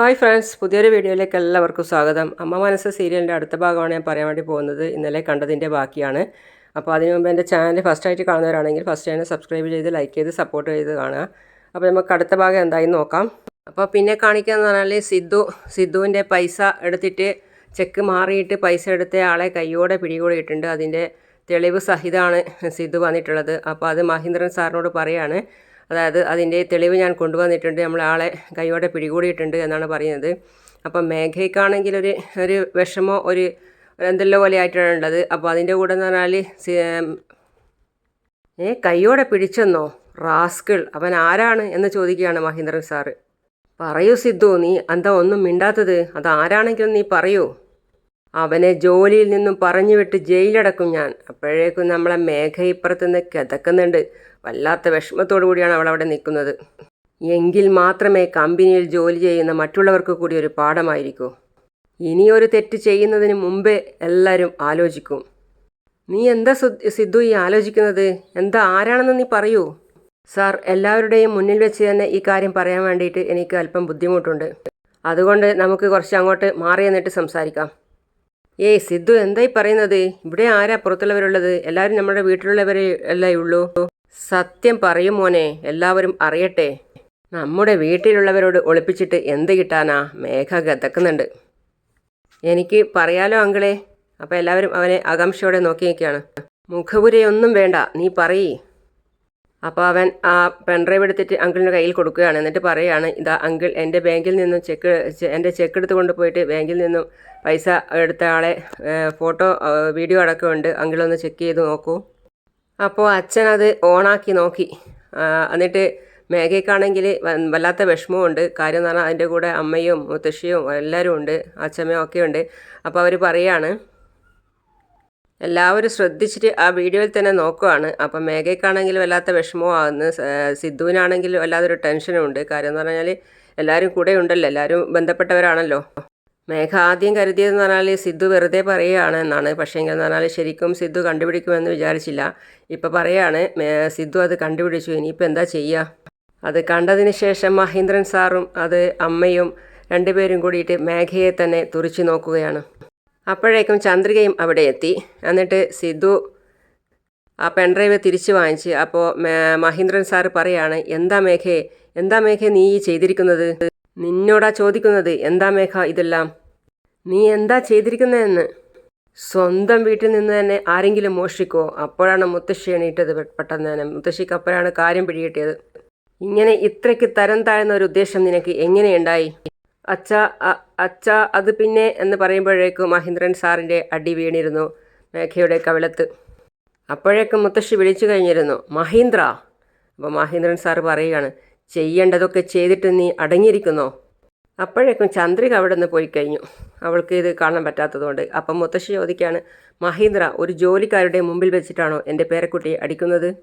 Hi friends പുതിയൊരു വീഡിയോയിലേക്ക് എല്ലാവർക്കും സ്വാഗതം. അമ്മ മനസ്സ് സീരിയലിന്റെ അടുത്ത ഭാഗമാണ് ഞാൻ പറയാൻ വേണ്ടി പോകുന്നത്. ഇന്നലെ കണ്ടതിന്റെ ബാക്കിയാണ്. അപ്പോൾ അതിനു മുമ്പ് എന്റെ ചാനൽ ഫസ്റ്റ് ആയിട്ട് കാണുന്നവരാണെങ്കിൽ ഫസ്റ്റ് ചാനൽ സബ്സ്ക്രൈബ് ചെയ്ത് ലൈക്ക് ചെയ്ത് സപ്പോർട്ട് ചെയ്ത് കാണുക. അപ്പോൾ നമുക്ക് അടുത്ത ഭാഗം എന്തായി നോക്കാം. അപ്പോൾ പിന്നെ കാണിക്കാന്ന് പറഞ്ഞാൽ സിദ്ധു സിദ്ധുവിന്റെ പൈസ എടുത്തിട്ട് ചെക്ക് മാറിയിട്ട് പൈസ എടുത്ത ആളെ കയ്യോടെ പിടികൂടിയിട്ടുണ്ട്. അതിന്റെ തെളിവ് സഹിതമാണ് സിദ്ധു വന്നിട്ടുള്ളത്. അപ്പോൾ അത് മഹീന്ദ്രൻ സാറിനോട് പറയാണ്. അതായത് അതിന്റെ തെളിവ് ഞാൻ കൊണ്ടുവന്നിട്ടുണ്ട് നമ്മൾ ആളെ കൈയോടെ പിടികൂടിയിട്ടുണ്ട് എന്നാണ് പറയുന്നത്. അപ്പം മേഘയ്ക്കാണെങ്കിൽ ഒരു ഒരു വിഷമോ ഒരു എന്തെല്ലോ പോലെ ആയിട്ടാണ് ഉള്ളത്. അപ്പോൾ അതിന്റെ കൂടെ എന്ന് പറഞ്ഞാൽ ഏ കൈയോടെ പിടിച്ചെന്നോ? റാസ്കിൾ അവൻ ആരാണ് എന്ന് ചോദിക്കുകയാണ് മഹീന്ദ്രൻ സാറ് പറയൂ സിദ്ധു നീ എന്താ ഒന്നും മിണ്ടാത്തത്? അത് ആരാണെങ്കിലും നീ പറയൂ. അവനെ ജോലിയിൽ നിന്നും പറഞ്ഞു വിട്ട് ജയിലടക്കും ഞാൻ. അപ്പോഴേക്കും നമ്മളെ മേഘ ഇപ്പുറത്തുനിന്ന് കിതക്കുന്നുണ്ട്. വല്ലാത്ത വിഷമത്തോടു കൂടിയാണ് അവൾ അവിടെ നിൽക്കുന്നത്. എങ്കിൽ മാത്രമേ കമ്പനിയിൽ ജോലി ചെയ്യുന്ന മറ്റുള്ളവർക്ക് കൂടി ഒരു പാഠമായിരിക്കൂ. ഇനിയൊരു തെറ്റ് ചെയ്യുന്നതിന് മുമ്പേ എല്ലാവരും ആലോചിക്കും. നീ എന്താ സിദ്ധു ഈ ആലോചിക്കുന്നത്? എന്താ ആരാണെന്ന് നീ പറയൂ? സാർ എല്ലാവരുടെയും മുന്നിൽ വെച്ച് തന്നെ ഈ കാര്യം പറയാൻ വേണ്ടിയിട്ട് എനിക്ക് അല്പം ബുദ്ധിമുട്ടുണ്ട്. അതുകൊണ്ട് നമുക്ക് കുറച്ച് അങ്ങോട്ട് മാറി എന്നിട്ട് സംസാരിക്കാം. ഏയ് സിദ്ധു എന്തായി പറയുന്നത്? ഇവിടെ ആരാ പുറത്തുള്ളവരുള്ളത്? എല്ലാവരും നമ്മുടെ വീട്ടിലുള്ളവരെ അല്ലേ ഉള്ളൂ. സത്യം പറയും മോനെ എല്ലാവരും അറിയട്ടെ. നമ്മുടെ വീട്ടിലുള്ളവരോട് ഒളിപ്പിച്ചിട്ട് എന്ത് കിട്ടാനാ? മേഘ ഗതക്കുന്നുണ്ട്. എനിക്ക് പറയാലോ അങ്കിളെ. അപ്പോൾ എല്ലാവരും അവനെ ആകാംക്ഷയോടെ നോക്കി നിൽക്കുകയാണ് മുഖപുരയൊന്നും വേണ്ട നീ പറയ്. അപ്പോൾ അവൻ ആ പെൺഡ്രൈവ് എടുത്തിട്ട് അങ്കിളിന്റെ കയ്യിൽ കൊടുക്കുകയാണ്. എന്നിട്ട് പറയുകയാണ് ഇതാ അങ്കിൾ എന്റെ ബാങ്കിൽ നിന്നും ചെക്ക് എന്റെ ചെക്ക് എടുത്ത് കൊണ്ടുപോയിട്ട് ബാങ്കിൽ നിന്നും പൈസ എടുത്ത ആളെ ഫോട്ടോ വീഡിയോ അടക്കമുണ്ട് അങ്കിളൊന്ന് ചെക്ക് ചെയ്ത് നോക്കൂ. അപ്പോൾ അച്ഛൻ അത് ഓണാക്കി നോക്കി. എന്നിട്ട് മേഘയ്ക്കാണെങ്കിൽ വല്ലാത്ത വിഷമമുണ്ട് കാര്യം എന്ന് പറഞ്ഞാൽ അതിന്റെ കൂടെ അമ്മയും മുത്തശ്ശിയും എല്ലാവരും ഉണ്ട്. അച്ഛമ്മയും ഒക്കെ ഉണ്ട്. അപ്പോൾ അവർ പറയാണ് എല്ലാവരും ശ്രദ്ധിച്ചിട്ട് ആ വീഡിയോയിൽ തന്നെ നോക്കുവാണ്. അപ്പം മേഘയ്ക്കാണെങ്കിൽ വല്ലാത്ത വിഷമമാകുന്നു ആകുന്നു സിദ്ധുവിനാണെങ്കിൽ വല്ലാതൊരു ടെൻഷനും ഉണ്ട്. കാര്യം എന്ന് പറഞ്ഞാൽ എല്ലാവരും കൂടെ ഉണ്ടല്ലോ. എല്ലാവരും ബന്ധപ്പെട്ടവരാണല്ലോ. മേഘ ആദ്യം കരുതിയതെന്ന് പറഞ്ഞാൽ സിദ്ധു വെറുതെ പറയുകയാണ് എന്നാണ്. പക്ഷേ എന്ന് പറഞ്ഞാൽ ശരിക്കും സിദ്ധു കണ്ടുപിടിക്കുമെന്ന് വിചാരിച്ചില്ല. ഇപ്പം പറയാണ് മേ- സിദ്ധു അത് കണ്ടുപിടിച്ചു. ഇനിയിപ്പോൾ എന്താ ചെയ്യുക അത് കണ്ടതിന് ശേഷം മഹേന്ദ്രൻ സാറും അത് അമ്മയും രണ്ടുപേരും കൂടിയിട്ട് മേഘയെ തന്നെ തുറിച്ചു നോക്കുകയാണ്. അപ്പോഴേക്കും ചന്ദ്രികയും അവിടെ എത്തി. എന്നിട്ട് സിദ്ധു ആ പെൺഡ്രൈവ് തിരിച്ചു വാങ്ങിച്ച് അപ്പോൾ മഹീന്ദ്രൻ സാറ് പറയാണ് എന്താ മേഘേ? എന്താ മേഘ നീ ചെയ്തിരിക്കുന്നത്? നിന്നോടാ ചോദിക്കുന്നത് എന്താ മേഘ ഇതെല്ലാം? നീ എന്താ ചെയ്തിരിക്കുന്നതെന്ന്? സ്വന്തം വീട്ടിൽ നിന്ന് തന്നെ ആരെങ്കിലും മോഷ്ടിക്കോ അപ്പോഴാണ് മുത്തശ്ശി എണീറ്റത് പെട്ടെന്ന് തന്നെ. മുത്തശ്ശിക്ക് അപ്പോഴാണ് കാര്യം പിടികിട്ടിയത്. ഇങ്ങനെ ഇത്രയ്ക്ക് തരം താഴ്ന്ന ഒരു ഉദ്ദേശം നിനക്ക് എങ്ങനെയുണ്ടായി? അച്ഛാ അച്ഛ അത് പിന്നെ എന്ന് പറയുമ്പോഴേക്കും മഹേന്ദ്രൻ സാറിന്റെ അടി വീണിരുന്നു മേഘയുടെ കവിളത്ത്. അപ്പോഴേക്കും മുത്തശ്ശി വിളിച്ചു കഴിഞ്ഞിരുന്നു മഹീന്ദ്ര! അപ്പോൾ മഹേന്ദ്രൻ സാർ പറയുകയാണ് ചെയ്യേണ്ടതൊക്കെ ചെയ്തിട്ട് നീ അടങ്ങിയിരിക്കുന്നോ? അപ്പോഴേക്കും ചന്ദ്രിക അവിടെ നിന്ന് പോയി കഴിഞ്ഞു. അവൾക്ക് ഇത് കാണാൻ പറ്റാത്തതുകൊണ്ട്. അപ്പം മുത്തശ്ശി ചോദിക്കുകയാണ് മഹീന്ദ്ര ഒരു ജോലിക്കാരുടെ മുമ്പിൽ വെച്ചിട്ടാണോ എന്റെ പേരക്കുട്ടിയെ അടിക്കുന്നത്?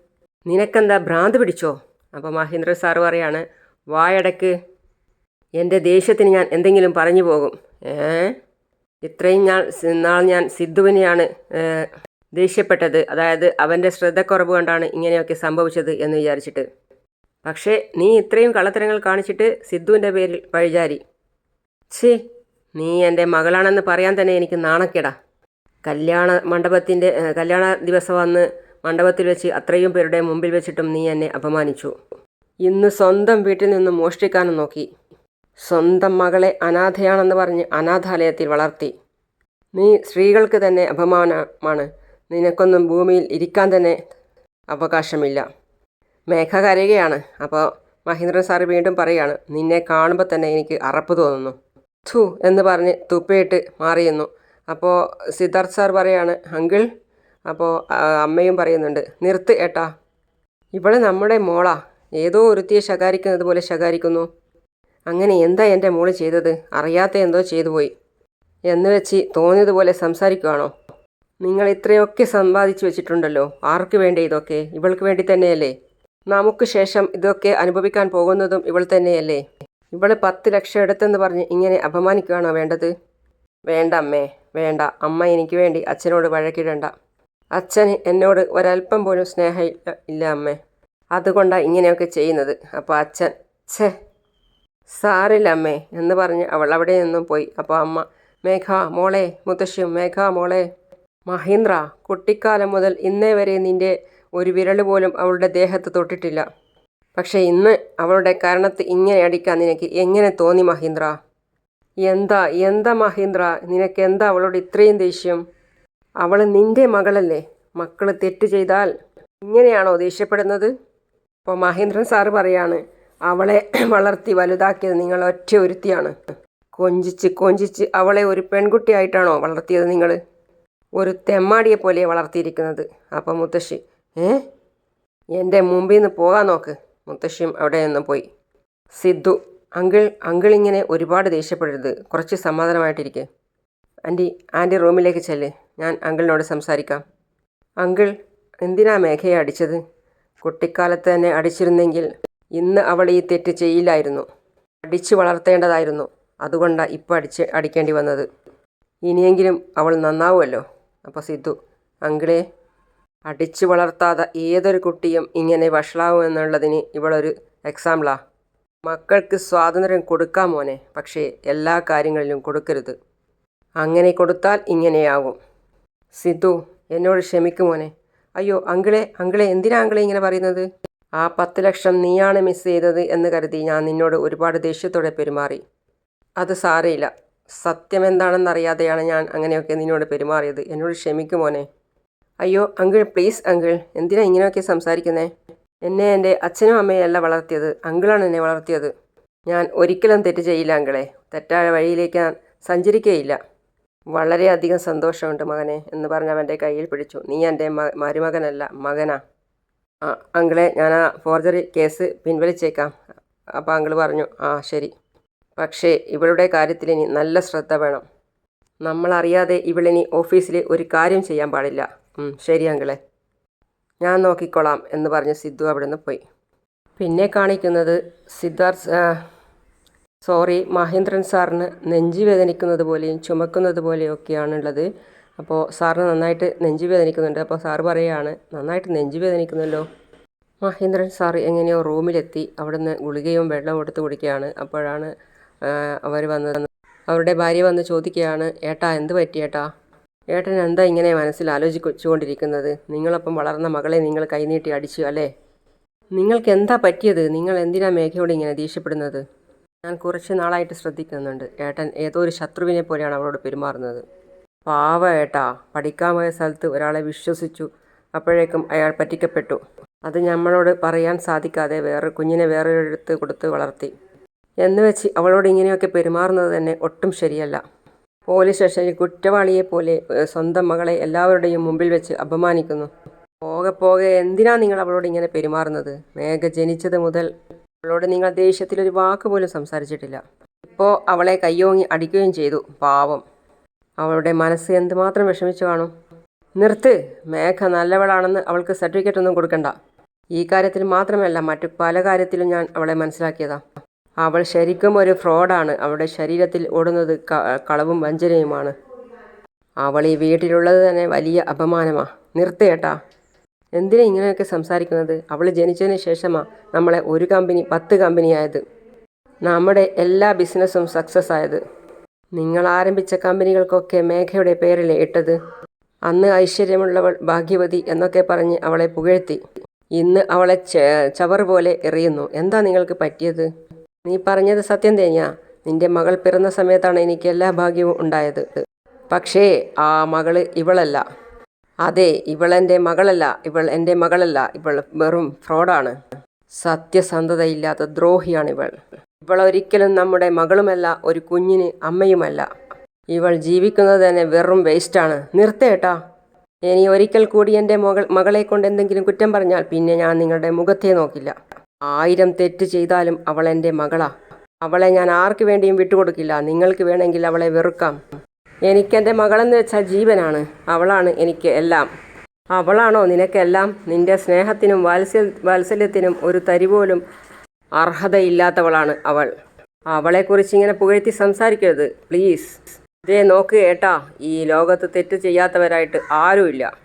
നിനക്കെന്താ ഭ്രാന്ത് പിടിച്ചോ? അപ്പോൾ മഹീന്ദ്ര സാറ് പറയാണ് വായടക്ക്. എന്റെ ദേഷ്യത്തിന് ഞാൻ എന്തെങ്കിലും പറഞ്ഞു പോകും. ഏ? ഇത്രയും ഞാൻ നാൾ ഞാൻ സിദ്ധുവിനെയാണ് ദേഷ്യപ്പെട്ടത്. അതായത് അവന്റെ ശ്രദ്ധക്കുറവ് കൊണ്ടാണ് ഇങ്ങനെയൊക്കെ സംഭവിച്ചത് എന്ന് വിചാരിച്ചിട്ട്. പക്ഷേ നീ ഇത്രയും കള്ളത്തരങ്ങൾ കാണിച്ചിട്ട് സിദ്ധുവിന്റെ പേരിൽ പഴിചാരി ഛേ നീ എന്റെ മകളാണെന്ന് പറയാൻ തന്നെ എനിക്ക് നാണക്കേടാ. കല്യാണ മണ്ഡപത്തിന്റെ കല്യാണ ദിവസം വന്ന് മണ്ഡപത്തിൽ വെച്ച് അത്രയും പേരുടെ മുമ്പിൽ വെച്ചിട്ടും നീ എന്നെ അപമാനിച്ചു. ഇന്ന് സ്വന്തം വീട്ടിൽ നിന്ന് മോഷ്ടിക്കാനും നോക്കി. സ്വന്തം മകളെ അനാഥയാണെന്ന് പറഞ്ഞ് അനാഥാലയത്തിൽ വളർത്തി. നീ സ്ത്രീകൾക്ക് തന്നെ അപമാനമാണ് നിനക്കൊന്നും ഭൂമിയിൽ ഇരിക്കാൻ തന്നെ അവകാശമില്ല. മേഘ കരയുകയാണ്. അപ്പോൾ മഹേന്ദ്രൻ സാറ് വീണ്ടും പറയാണ് നിന്നെ കാണുമ്പോൾ തന്നെ എനിക്ക് അറപ്പ് തോന്നുന്നു. ഥു എന്ന് പറഞ്ഞ് തുപ്പയിട്ട് മാറിയുന്നു. അപ്പോൾ സിദ്ധാർത്ഥ് സാർ പറയാണ് അങ്കിൾ അപ്പോൾ അമ്മയും പറയുന്നുണ്ട് നിർത്ത് ഏട്ടാ. ഇവൾ നമ്മുടെ മോളാ. ഏതോ ഒരുത്തിയെ ശകാരിക്കുന്നത് പോലെ ശകാരിക്കുന്നു. അങ്ങനെ എന്താ എന്റെ മോൾ ചെയ്തത്? അറിയാത്ത എന്തോ ചെയ്തു പോയി. എന്ന് വെച്ച് തോന്നിയതുപോലെ സംസാരിക്കുകയാണോ നിങ്ങൾ ഇത്രയൊക്കെ സമ്പാദിച്ചു വെച്ചിട്ടുണ്ടല്ലോ. ആർക്ക് വേണ്ടി ഇതൊക്കെ? ഇവൾക്ക് വേണ്ടി തന്നെയല്ലേ? നമുക്ക് ശേഷം ഇതൊക്കെ അനുഭവിക്കാൻ പോകുന്നതും ഇവൾ തന്നെയല്ലേ? ഇവൾ പത്ത് ലക്ഷം എടുത്തെന്ന് പറഞ്ഞ് ഇങ്ങനെ അപമാനിക്കുകയാണോ വേണ്ടത്? വേണ്ട അമ്മേ വേണ്ട. അമ്മ എനിക്ക് വേണ്ടി അച്ഛനോട് വഴക്കിടണ്ട. അച്ഛൻ എന്നോട് ഒരല്പം പോലും സ്നേഹം ഇല്ല- അമ്മേ. അതുകൊണ്ടാണ് ഇങ്ങനെയൊക്കെ ചെയ്യുന്നത്. അപ്പോൾ അച്ഛൻ ഛേ സാറില്ല അമ്മേ എന്ന് പറഞ്ഞ് അവൾ അവിടെ നിന്നും പോയി. അപ്പോൾ അമ്മ മേഘ മോളെ മുത്തശ്ശിയും മേഘ മോളെ. മഹീന്ദ്ര കുട്ടിക്കാലം മുതൽ ഇന്നേ വരെ നിന്റെ ഒരു വിരൽ പോലും അവളുടെ ദേഹത്ത് തൊട്ടിട്ടില്ല. പക്ഷേ ഇന്ന് അവളുടെ കരണത്ത് ഇങ്ങനെ അടിക്കാൻ നിനക്ക് എങ്ങനെ തോന്നി മഹീന്ദ്ര? എന്താ എന്താ മഹീന്ദ്ര? നിനക്ക് എന്താ അവളോട് ഇത്രയും ദേഷ്യം? അവൾ നിന്റെ മകളല്ലേ? മക്കൾ തെറ്റ് ചെയ്താൽ ഇങ്ങനെയാണോ ദേഷ്യപ്പെടുന്നത്? അപ്പോൾ മഹേന്ദ്രൻ സാറ് പറയാണ് അവളെ വളർത്തി വലുതാക്കിയത് നിങ്ങൾ ഒറ്റ ഒരുത്തിയാണ്. കൊഞ്ചിച്ച് കൊഞ്ചിച്ച് അവളെ ഒരു പെൺകുട്ടിയായിട്ടാണോ വളർത്തിയത് നിങ്ങൾ ഒരു തെമ്മാടിയെ പോലെ വളർത്തിയിരിക്കുന്നത്. അപ്പം മുത്തശ്ശി ഏ? എന്റെ മുമ്പിൽ നിന്ന് പോകാൻ നോക്ക്. മുത്തശ്ശിയും അവിടെ നിന്ന് പോയി. സിദ്ധു അങ്കിൾ അങ്കിൾ ഇങ്ങനെ ഒരുപാട് ദേഷ്യപ്പെടരുത്. കുറച്ച് സമാധാനമായിട്ടിരിക്കെ. ആന്റി ആന്റി റൂമിലേക്ക് ചെല്ല്. ഞാൻ അങ്കിളിനോട് സംസാരിക്കാം. അങ്കിൾ എന്തിനാ മേഘയെ അടിച്ചത്? കുട്ടിക്കാലത്ത് തന്നെ അടിച്ചിരുന്നെങ്കിൽ ഇന്ന് അവൾ ഈ തെറ്റ് ചെയ്യില്ലായിരുന്നു. അടിച്ചു വളർത്തേണ്ടതായിരുന്നു. അതുകൊണ്ടാണ് ഇപ്പോൾ അടിച്ച് അടിക്കേണ്ടി വന്നത്. ഇനിയെങ്കിലും അവൾ നന്നാവുമല്ലോ. അപ്പോൾ സിദ്ധു അങ്കിളെ അടിച്ചു വളർത്താതെ ഏതൊരു കുട്ടിയും ഇങ്ങനെ വഷളാവും വഷളാവുമെന്നുള്ളതിന് ഇവളൊരു എക്സാമ്പിളാ മക്കൾക്ക് സ്വാതന്ത്ര്യം കൊടുക്കാം മോനെ പക്ഷേ എല്ലാ കാര്യങ്ങളിലും കൊടുക്കരുത്. അങ്ങനെ കൊടുത്താൽ ഇങ്ങനെയാകും സിദ്ധു എന്നോട് ക്ഷമിക്കും മോനെ. അയ്യോ അങ്കിളെ അങ്കിളെ എന്തിനാ അങ്കിളെ ഇങ്ങനെ പറയുന്നത്? ആ പത്ത് ലക്ഷം നീയാണ് മിസ് ചെയ്തത് എന്ന് കരുതി ഞാൻ നിന്നോട് ഒരുപാട് ദേഷ്യത്തോടെ പെരുമാറി. അത് സാരയില്ല സത്യം എന്താണെന്നറിയാതെയാണ് ഞാൻ അങ്ങനെയൊക്കെ നിന്നോട് പെരുമാറിയത്. എന്നോട് ക്ഷമിക്കും മോനെ. അയ്യോ അങ്കിൾ പ്ലീസ് അങ്കിൾ. എന്തിനാ ഇങ്ങനെയൊക്കെ സംസാരിക്കുന്നേ? എന്നെ എന്റെ അച്ഛനും അമ്മയല്ല വളർത്തിയത്. അങ്കിളാണ് എന്നെ വളർത്തിയത്. ഞാൻ ഒരിക്കലും തെറ്റ് ചെയ്യില്ല അങ്കിളെ. തെറ്റായ വഴിയിലേക്ക് ഞാൻ സഞ്ചരിക്കുകയില്ല. വളരെയധികം സന്തോഷമുണ്ട് മകനെ എന്ന് പറഞ്ഞ് അവന്റെ കയ്യിൽ പിടിച്ചു. നീ എന്റെ മരുമകനല്ല മകനാ. അങ്കിളെ ഞാൻ ആ ഫോർജറി കേസ് പിൻവലിച്ചേക്കാം. അപ്പോൾ അങ്കിൾ പറഞ്ഞു ആ ശരി. പക്ഷേ ഇവളുടെ കാര്യത്തിൽ ഇനി നല്ല ശ്രദ്ധ വേണം. നമ്മളറിയാതെ ഇവളിനി ഓഫീസിൽ ഒരു കാര്യം ചെയ്യാൻ പാടില്ല. ശരി അങ്കിളെ. ഞാൻ നോക്കിക്കോളാം എന്ന് പറഞ്ഞ് സിദ്ധു അവിടെ നിന്ന് പോയി. പിന്നെ കാണിക്കുന്നത് സിദ്ധാർത്ഥ് സോറി മഹേന്ദ്രൻ സാറിന് നെഞ്ചി വേദനിക്കുന്നത് പോലെയും ചുമക്കുന്നത് പോലെയും ഒക്കെയാണുള്ളത്. അപ്പോൾ സാറിന് നന്നായിട്ട് നെഞ്ചി വേദനിക്കുന്നുണ്ട്. അപ്പോൾ സാറ് പറയുകയാണ് നന്നായിട്ട് നെഞ്ചി വേദനിക്കുന്നല്ലോ. മഹേന്ദ്രൻ സാർ എങ്ങനെയോ റൂമിലെത്തി അവിടുന്ന് ഗുളികയും വെള്ളവും എടുത്ത് കുടിക്കുകയാണ്. അപ്പോഴാണ് അവർ വന്നത്. അവരുടെ ഭാര്യ വന്ന് ചോദിക്കുകയാണ് ഏട്ടാ എന്ത് പറ്റി ഏട്ടാ? ഏട്ടൻ എന്താ ഇങ്ങനെ മനസ്സിൽ ആലോചിച്ചുകൊണ്ടിരിക്കുന്നത്? നിങ്ങളൊപ്പം വളർന്ന മകളെ നിങ്ങൾ കൈനീട്ടി അടിച്ചു അല്ലേ? നിങ്ങൾക്ക് എന്താ പറ്റിയത്? നിങ്ങൾ എന്തിനാ മേഘയോട് ഇങ്ങനെ ദേഷ്യപ്പെടുന്നത്? ഞാൻ കുറച്ച് നാളായിട്ട് ശ്രദ്ധിക്കുന്നുണ്ട്. ഏട്ടൻ ഏതോ ഒരു ശത്രുവിനെ പോലെയാണ് അവളോട് പെരുമാറുന്നത്. പാവ ഏട്ടാ പഠിക്കാൻ പോയ സ്ഥലത്ത് ഒരാളെ വിശ്വസിച്ചു അപ്പോഴേക്കും അയാൾ പറ്റിക്കപ്പെട്ടു. അത് നമ്മളോട് പറയാൻ സാധിക്കാതെ വേറെ കുഞ്ഞിനെ വേറൊരിടത്ത് കൊടുത്ത് വളർത്തി. എന്ന് വെച്ച് അവളോട് ഇങ്ങനെയൊക്കെ പെരുമാറുന്നത് തന്നെ ഒട്ടും ശരിയല്ല. പോലീസ് സ്റ്റേഷനിൽ കുറ്റവാളിയെ പോലെ സ്വന്തം മകളെ എല്ലാവരുടെയും മുമ്പിൽ വെച്ച് അപമാനിക്കുന്നു. പോകെ പോകെ എന്തിനാ നിങ്ങൾ അവളോട് ഇങ്ങനെ പെരുമാറുന്നത്? മേഘ ജനിച്ചത് മുതൽ അവളോട് നിങ്ങൾ ദേഷ്യത്തിൽ ഒരു വാക്ക് പോലും സംസാരിച്ചിട്ടില്ല. ഇപ്പോൾ അവളെ കയ്യോങ്ങി അടിക്കുകയും ചെയ്തു. പാവം. അവളുടെ മനസ്സ് എന്തുമാത്രം വിഷമിച്ചു കാണും? നിർത്ത്. മേഘ നല്ലവളാണെന്ന് അവൾക്ക് സർട്ടിഫിക്കറ്റ് ഒന്നും കൊടുക്കണ്ട. ഈ കാര്യത്തിൽ മാത്രമല്ല മറ്റു പല കാര്യത്തിലും ഞാൻ അവളെ മനസ്സിലാക്കിയതാ. അവൾ ശരിക്കും ഒരു ഫ്രോഡാണ്. അവളുടെ ശരീരത്തിൽ ഓടുന്നത് കളവും വഞ്ചനയുമാണ്. അവൾ ഈ വീട്ടിലുള്ളത് തന്നെ വലിയ അപമാനമാ. നിർത്തേട്ടാ. എന്തിനാ ഇങ്ങനെയൊക്കെ സംസാരിക്കുന്നത്? അവൾ ജനിച്ചതിന് ശേഷമാണ് നമ്മളെ ഒരു കമ്പനി പത്ത് കമ്പനിയായത്. നമ്മുടെ എല്ലാ ബിസിനസ്സും സക്സസ് ആയത്. നിങ്ങൾ ആരംഭിച്ച കമ്പനികൾക്കൊക്കെ മേഘയുടെ പേരല്ലേ ഇട്ടത്? അന്ന് ഐശ്വര്യമുള്ളവൾ ഭാഗ്യവതി എന്നൊക്കെ പറഞ്ഞ് അവളെ പുകഴ്ത്തി. ഇന്ന് അവളെ ചവർ പോലെ എറിയുന്നു. എന്താ നിങ്ങൾക്ക് പറ്റിയത്? നീ പറഞ്ഞത് സത്യം തേഞ്ഞാ. നിന്റെ മകൾ പിറന്ന സമയത്താണ് എനിക്ക് എല്ലാ ഭാഗ്യവും ഉണ്ടായത്. പക്ഷേ ആ മകൾ ഇവളല്ല. അതെ ഇവളെന്റെ മകളല്ല. ഇവൾ എന്റെ മകളല്ല. ഇവൾ വെറും ഫ്രോഡാണ്. സത്യസന്ധതയില്ലാത്ത ദ്രോഹിയാണ് ഇവൾ ഇവൾ ഒരിക്കലും നമ്മുടെ മകളുമല്ല ഒരു കുഞ്ഞിന് അമ്മയുമല്ല. ഇവൾ ജീവിക്കുന്നത് തന്നെ വെറും വേസ്റ്റാണ്. നിർത്തേട്ടാ ഇനി ഒരിക്കൽ കൂടി എന്റെ മകൾ മകളെ കൊണ്ട് എന്തെങ്കിലും കുറ്റം പറഞ്ഞാൽ പിന്നെ ഞാൻ നിങ്ങളുടെ മുഖത്തെ നോക്കില്ല. ആയിരം തെറ്റ് ചെയ്താലും അവൾ എന്റെ മകളാ. അവളെ ഞാൻ ആർക്ക് വേണ്ടിയും വിട്ടുകൊടുക്കില്ല. നിങ്ങൾക്ക് വേണമെങ്കിൽ അവളെ വെറുക്കാം. എനിക്കെന്റെ മകളെന്ന് വെച്ചാൽ ജീവനാണ്. അവളാണ് എനിക്ക് എല്ലാം. അവളാണോ നിനക്കെല്ലാം? നിന്റെ സ്നേഹത്തിനും വാത്സല്യ വാത്സല്യത്തിനും ഒരു തരി പോലും അർഹതയില്ലാത്തവളാണ് അവൾ. അവളെക്കുറിച്ച് ഇങ്ങനെ പുകഴ്ത്തി സംസാരിക്കരുത്. പ്ലീസ്. ഇതേ നോക്ക് ഏട്ടാ ഈ ലോകത്ത് തെറ്റ് ചെയ്യാത്തവരായിട്ട് ആരുമില്ല.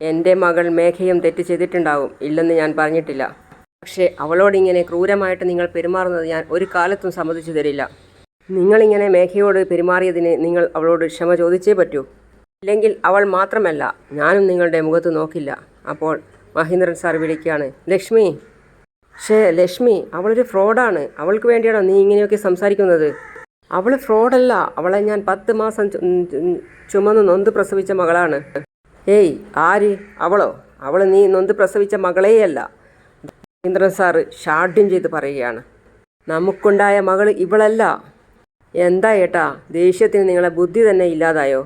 എന്റെ മകൾ മേഘയും തെറ്റ് ചെയ്തിട്ടുണ്ടാവും. ഇല്ലെന്ന് ഞാൻ പറഞ്ഞിട്ടില്ല. പക്ഷേ അവളോടിങ്ങനെ ക്രൂരമായിട്ട് നിങ്ങൾ പെരുമാറുന്നത് ഞാൻ ഒരു കാലത്തും സമ്മതിച്ചു തരില്ല. നിങ്ങളിങ്ങനെ മേഘയോട് പെരുമാറിയതിന് നിങ്ങൾ അവളോട് ക്ഷമ ചോദിച്ചേ പറ്റൂ. ഇല്ലെങ്കിൽ അവൾ മാത്രമല്ല ഞാനും നിങ്ങളുടെ മുഖത്ത് നോക്കില്ല. അപ്പോൾ മഹേന്ദ്രൻ സാർ വിളിക്കുകയാണ് ലക്ഷ്മി. ഷേ ലക്ഷ്മി അവളൊരു ഫ്രോഡാണ്. അവൾക്ക് വേണ്ടിയാണോ നീ ഇങ്ങനെയൊക്കെ സംസാരിക്കുന്നത്? അവൾ ഫ്രോഡല്ല. അവളെ ഞാൻ പത്ത് മാസം ചുമന്ന് നൊന്ത് പ്രസവിച്ച മകളാണ്. ഏയ് ആര്? അവളോ? അവൾ നീ നൊന്ത് പ്രസവിച്ച മകളേയല്ല. മഹേന്ദ്രൻ സാറ് ഷാഡ്യം ചെയ്ത് പറയുകയാണ്. നമുക്കുണ്ടായ മകൾ ഇവളല്ല. എന്താ ഏട്ടാ ദേഷ്യത്തിന് നിങ്ങളെ ബുദ്ധി തന്നെ ഇല്ലാതായോ?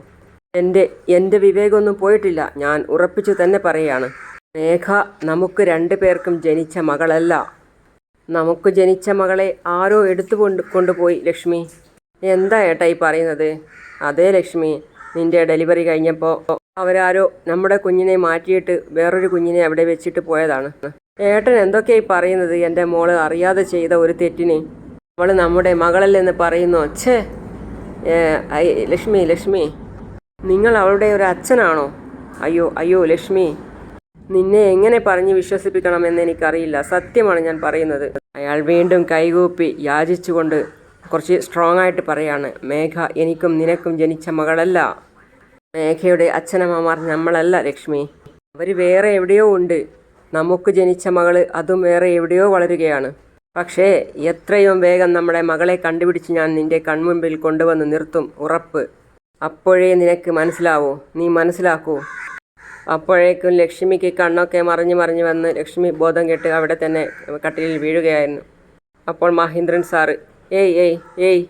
എന്റെ എന്റെ വിവേകമൊന്നും പോയിട്ടില്ല ഞാൻ ഉറപ്പിച്ചു തന്നെ പറയുകയാണ്. മേഘ നമുക്ക് രണ്ടു പേർക്കും ജനിച്ച മകളല്ല. നമുക്ക് ജനിച്ച മകളെ ആരോ എടുത്തു കൊണ്ട് കൊണ്ടുപോയി ലക്ഷ്മി. എന്താ ഏട്ടാ ഈ പറയുന്നത്? അതേ ലക്ഷ്മി നിന്റെ ഡെലിവറി കഴിഞ്ഞപ്പോൾ അവരാരോ നമ്മുടെ കുഞ്ഞിനെ മാറ്റിയിട്ട് വേറൊരു കുഞ്ഞിനെ അവിടെ വെച്ചിട്ട് പോയതാണ്. ഏട്ടൻ എന്തൊക്കെയായി പറയുന്നത്? എന്റെ മോൾ അറിയാതെ ചെയ്ത ഒരു തെറ്റിനെ. അവൾ നമ്മുടെ മകളല്ലെന്ന് പറയുന്നു. ഛേ ലക്ഷ്മി ലക്ഷ്മി. നിങ്ങൾ അവളുടെ ഒരു അച്ഛനാണോ? അയ്യോ അയ്യോ ലക്ഷ്മി. നിന്നെ എങ്ങനെ പറഞ്ഞ് വിശ്വസിപ്പിക്കണമെന്ന് എനിക്കറിയില്ല. സത്യമാണ് ഞാൻ പറയുന്നത്. അയാൾ വീണ്ടും കൈകൂപ്പി യാചിച്ചുകൊണ്ട് കുറച്ച് സ്ട്രോങ് ആയിട്ട് പറയാണ്. മേഘ എനിക്കും നിനക്കും ജനിച്ച മകളല്ല. മേഘയുടെ അച്ഛനമ്മമാർ നമ്മളല്ല ലക്ഷ്മി. അവർ വേറെ എവിടെയോ ഉണ്ട്. നമുക്ക് ജനിച്ച മകൾ അതും വേറെ എവിടെയോ വളരുകയാണ്. പക്ഷേ എത്രയും വേഗം നമ്മുടെ മകളെ കണ്ടുപിടിച്ച് ഞാൻ നിന്റെ കൺമുമ്പിൽ കൊണ്ടുവന്ന് നിർത്തും ഉറപ്പ്. അപ്പോഴേ നിനക്ക് മനസ്സിലാവോ. നീ മനസ്സിലാക്കൂ. അപ്പോഴേക്കും ലക്ഷ്മിക്ക് കണ്ണൊക്കെ മറിഞ്ഞു മറിഞ്ഞു വന്ന് ലക്ഷ്മി ബോധം കെട്ട് അവിടെ തന്നെ കട്ടിലിൽ വീഴുകയായിരുന്നു. അപ്പോൾ മഹീന്ദ്രൻ സാറ് ഏയ് ഏയ് ഏയ്.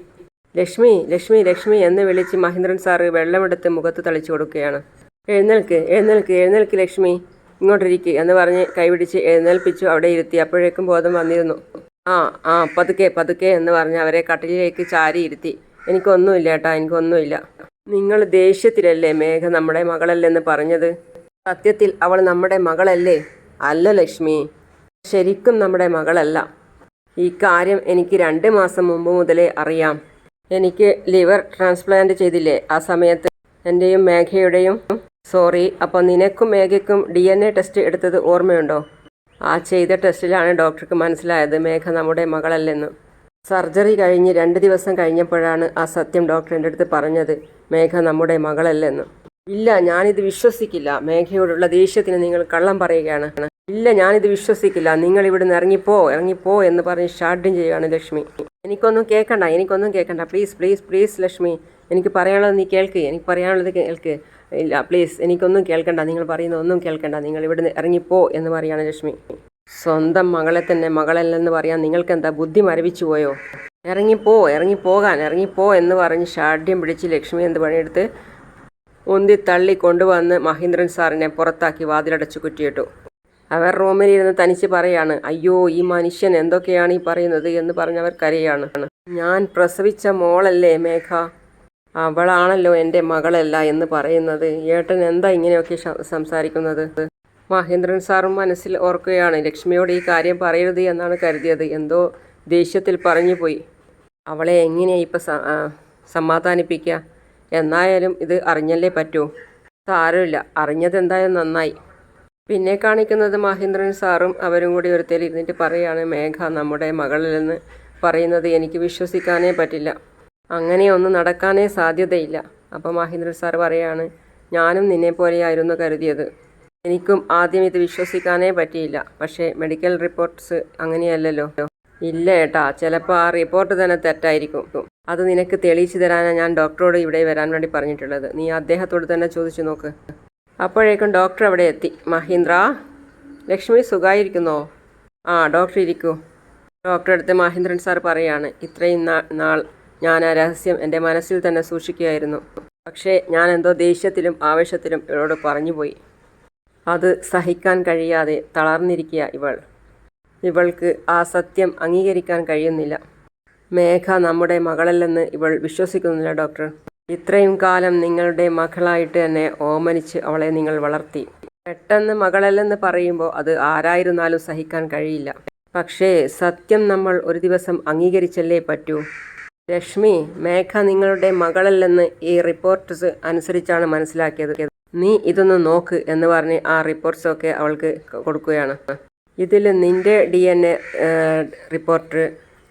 ലക്ഷ്മി ലക്ഷ്മി ലക്ഷ്മി എന്ന് വിളിച്ച് മഹീന്ദ്രൻ സാറ് വെള്ളമെടുത്ത് മുഖത്ത് തളിച്ചു കൊടുക്കുകയാണ്. എഴുന്നേൽക്ക് എഴുന്നേൽക്ക് എഴുന്നേൽക്ക് ലക്ഷ്മി. ഇങ്ങോട്ടിരിക്ക് എന്ന് പറഞ്ഞ് കൈപിടിച്ച് എഴുന്നേൽപ്പിച്ചു അവിടെ ഇരുത്തി. അപ്പോഴേക്കും ബോധം വന്നിരുന്നു. ആ ആ പതുക്കെ പതുക്കെ എന്ന് പറഞ്ഞ് അവരെ കട്ടിലേക്ക് ചാരി ഇരുത്തി. എനിക്കൊന്നുമില്ല ഏട്ടാ എനിക്കൊന്നുമില്ല. നിങ്ങൾ ദേഷ്യത്തിലല്ലേ മേഘ നമ്മുടെ മകളല്ലെന്ന് പറഞ്ഞത്? സത്യത്തിൽ അവൾ നമ്മുടെ മകളല്ലേ? അല്ല ലക്ഷ്മി ശരിക്കും നമ്മുടെ മകളല്ല. ഈ കാര്യം എനിക്ക് രണ്ട് മാസം മുമ്പ് മുതലേ അറിയാം. എനിക്ക് ലിവർ ട്രാൻസ്പ്ലാന്റ് ചെയ്തില്ലേ ആ സമയത്ത്? എന്റെയും മേഘയുടെയും സോറി അപ്പോൾ നിനക്കും മേഘയ്ക്കും ഡി എൻ എ ടെസ്റ്റ് എടുത്തത് ഓർമ്മയുണ്ടോ? ആ ചെയ്ത ടെസ്റ്റിലാണ് ഡോക്ടർക്ക് മനസ്സിലായത് മേഘ നമ്മുടെ മകളല്ലെന്ന്. സർജറി കഴിഞ്ഞ് രണ്ട് ദിവസം കഴിഞ്ഞപ്പോഴാണ് ആ സത്യം ഡോക്ടർ എന്റെ അടുത്ത് പറഞ്ഞത് മേഘ നമ്മുടെ മകളല്ലെന്ന്. ഇല്ല ഞാനിത് വിശ്വസിക്കില്ല. മേഘയോടുള്ള ദേഷ്യത്തിന് നിങ്ങൾ കള്ളം പറയുകയാണ്. ഇല്ല ഞാനിത് വിശ്വസിക്കില്ല. നിങ്ങൾ ഇവിടുന്ന് ഇറങ്ങിപ്പോ ഇറങ്ങിപ്പോ എന്ന് പറഞ്ഞ് ഷാഡ്യം ചെയ്യുകയാണ് ലക്ഷ്മി. എനിക്കൊന്നും കേൾക്കണ്ട എനിക്കൊന്നും കേൾക്കണ്ട പ്ലീസ് പ്ലീസ് പ്ലീസ് ലക്ഷ്മി. എനിക്ക് പറയാനുള്ളത് നീ കേൾക്ക് എനിക്ക് പറയാനുള്ളത് കേൾക്ക്. ഇല്ല പ്ലീസ് എനിക്കൊന്നും കേൾക്കണ്ട. നിങ്ങൾ പറയുന്ന ഒന്നും കേൾക്കണ്ട. നിങ്ങൾ ഇവിടുന്ന് ഇറങ്ങിപ്പോ എന്ന് പറയാണ് ലക്ഷ്മി. സ്വന്തം മകളെ തന്നെ മകളല്ലെന്ന് പറയാൻ നിങ്ങൾക്ക് എന്താ ബുദ്ധി മരവിച്ചു പോയോ? ഇറങ്ങിപ്പോ ഇറങ്ങിപ്പോകാൻ ഇറങ്ങിപ്പോ എന്ന് പറഞ്ഞ് ഷാഢ്യം പിടിച്ച് ലക്ഷ്മി എന്ത് പണിയെടുത്ത് ഉന്തി തള്ളി കൊണ്ടുവന്ന് മഹീന്ദ്രൻ സാറിനെ പുറത്താക്കി വാതിലടച്ചു കുറ്റിയിട്ടു. അവർ റൂമിലിരുന്ന് തനിച്ച് പറയാണ് അയ്യോ ഈ മനുഷ്യൻ എന്തൊക്കെയാണ് ഈ പറയുന്നത്? എന്ന് പറഞ്ഞവർ കരയാണ്. ഞാൻ പ്രസവിച്ച മോളല്ലേ മേഘ? അവളാണല്ലോ എന്റെ മകളല്ല എന്ന് പറയുന്നത്. ഏട്ടൻ എന്താ ഇങ്ങനെയൊക്കെ സംസാരിക്കുന്നത്? മഹേന്ദ്രൻ സാറും മനസ്സിൽ ഓർക്കുകയാണ്. ലക്ഷ്മിയോട് ഈ കാര്യം പറയരുത് എന്നാണ് കരുതിയത്. എന്തോ ദേഷ്യത്തിൽ പറഞ്ഞു പോയി അവളെ എങ്ങനെയാണ് ഇപ്പം സമാധാനിപ്പിക്കുക എന്നായാലും ഇത് അറിഞ്ഞല്ലേ പറ്റൂ. സാരമില്ല. അറിഞ്ഞത് എന്തായാലും നന്നായി. പിന്നെ കാണിക്കുന്നത് മഹേന്ദ്രൻ സാറും അവരും കൂടി ഒരുത്തേൽ ഇരുന്നിട്ട് പറയുകയാണ് മേഘ നമ്മുടെ മകളിൽ നിന്ന് പറയുന്നത് എനിക്ക് വിശ്വസിക്കാനേ പറ്റില്ല. അങ്ങനെയൊന്നും നടക്കാനേ സാധ്യതയില്ല. അപ്പോൾ മഹേന്ദ്രൻ സാർ പറയാണ് ഞാനും നിന്നെ പോലെയായിരുന്നു കരുതിയത്. എനിക്കും ആദ്യം ഇത് വിശ്വസിക്കാനേ പറ്റിയില്ല. പക്ഷേ മെഡിക്കൽ റിപ്പോർട്ട്സ് അങ്ങനെയല്ലല്ലോ. ഇല്ല ഏട്ടാ ചിലപ്പോൾ ആ റിപ്പോർട്ട് തന്നെ തെറ്റായിരിക്കും. അത് നിനക്ക് തെളിയിച്ചു തരാനാണ് ഞാൻ ഡോക്ടറോട് ഇവിടെ വരാൻ വേണ്ടി പറഞ്ഞിട്ടുള്ളത്. നീ അദ്ദേഹത്തോട് തന്നെ ചോദിച്ചു നോക്ക്. അപ്പോഴേക്കും ഡോക്ടർ അവിടെ എത്തി. മഹീന്ദ്ര ലക്ഷ്മി സുഖമായിരിക്കുന്നോ ആ ഡോക്ടർ ഇരിക്കൂ. ഡോക്ടറെ അടുത്ത് മഹേന്ദ്രൻ സാർ പറയാണ് ഇത്രയും നാൾ ഞാൻ ആ രഹസ്യം എന്റെ മനസ്സിൽ തന്നെ സൂക്ഷിക്കുകയായിരുന്നു. പക്ഷേ ഞാൻ എന്തോ ദേഷ്യത്തിലും ആവേശത്തിലും ഇവളോട് പറഞ്ഞുപോയി അത് സഹിക്കാൻ കഴിയാതെ തളർന്നിരിക്കുക ഇവൾ. ഇവൾക്ക് ആ സത്യം അംഗീകരിക്കാൻ കഴിയുന്നില്ല. മേഘ നമ്മുടെ മകളല്ലെന്ന് ഇവൾ വിശ്വസിക്കുന്നില്ല ഡോക്ടർ. ഇത്രയും കാലം നിങ്ങളുടെ മകളായിട്ട് തന്നെ ഓമനിച്ച് അവളെ നിങ്ങൾ വളർത്തി. പെട്ടെന്ന് മകളല്ലെന്ന് പറയുമ്പോൾ അത് ആരായിരുന്നാലും സഹിക്കാൻ കഴിയില്ല. പക്ഷേ സത്യം നമ്മൾ ഒരു ദിവസം അംഗീകരിച്ചല്ലേ പറ്റൂ? ലക്ഷ്മി മേഘ നിങ്ങളുടെ മകളല്ലെന്ന് ഈ റിപ്പോർട്ട്സ് അനുസരിച്ചാണ് മനസ്സിലാക്കിയത്. നീ ഇതൊന്ന് നോക്ക് എന്ന് പറഞ്ഞ് ആ റിപ്പോർട്ട്സൊക്കെ അവൾക്ക് കൊടുക്കുകയാണ്. ഇതിൽ നിന്റെ ഡി എൻ എ റിപ്പോർട്ട്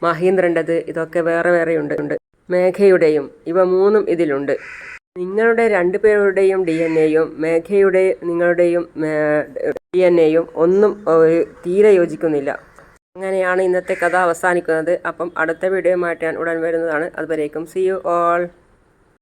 മഹീന്ദ്രന്റെത് ഇതൊക്കെ വേറെ വേറെ ഉണ്ട്. മേഘയുടെയും ഇവ മൂന്നും ഇതിലുണ്ട്. നിങ്ങളുടെ രണ്ടുപേരുടെയും ഡി എൻ എയും മേഘയുടെ നിങ്ങളുടെയും ഡി എൻ എയും ഒന്നും തീരെ യോജിക്കുന്നില്ല. അങ്ങനെയാണ് ഇന്നത്തെ കഥ അവസാനിക്കുന്നത്. അപ്പം അടുത്ത വീഡിയോയുമായിട്ട് ഞാൻ ഉടൻ വരുന്നതാണ്. അതുവരേക്കും സി യു ഓൾ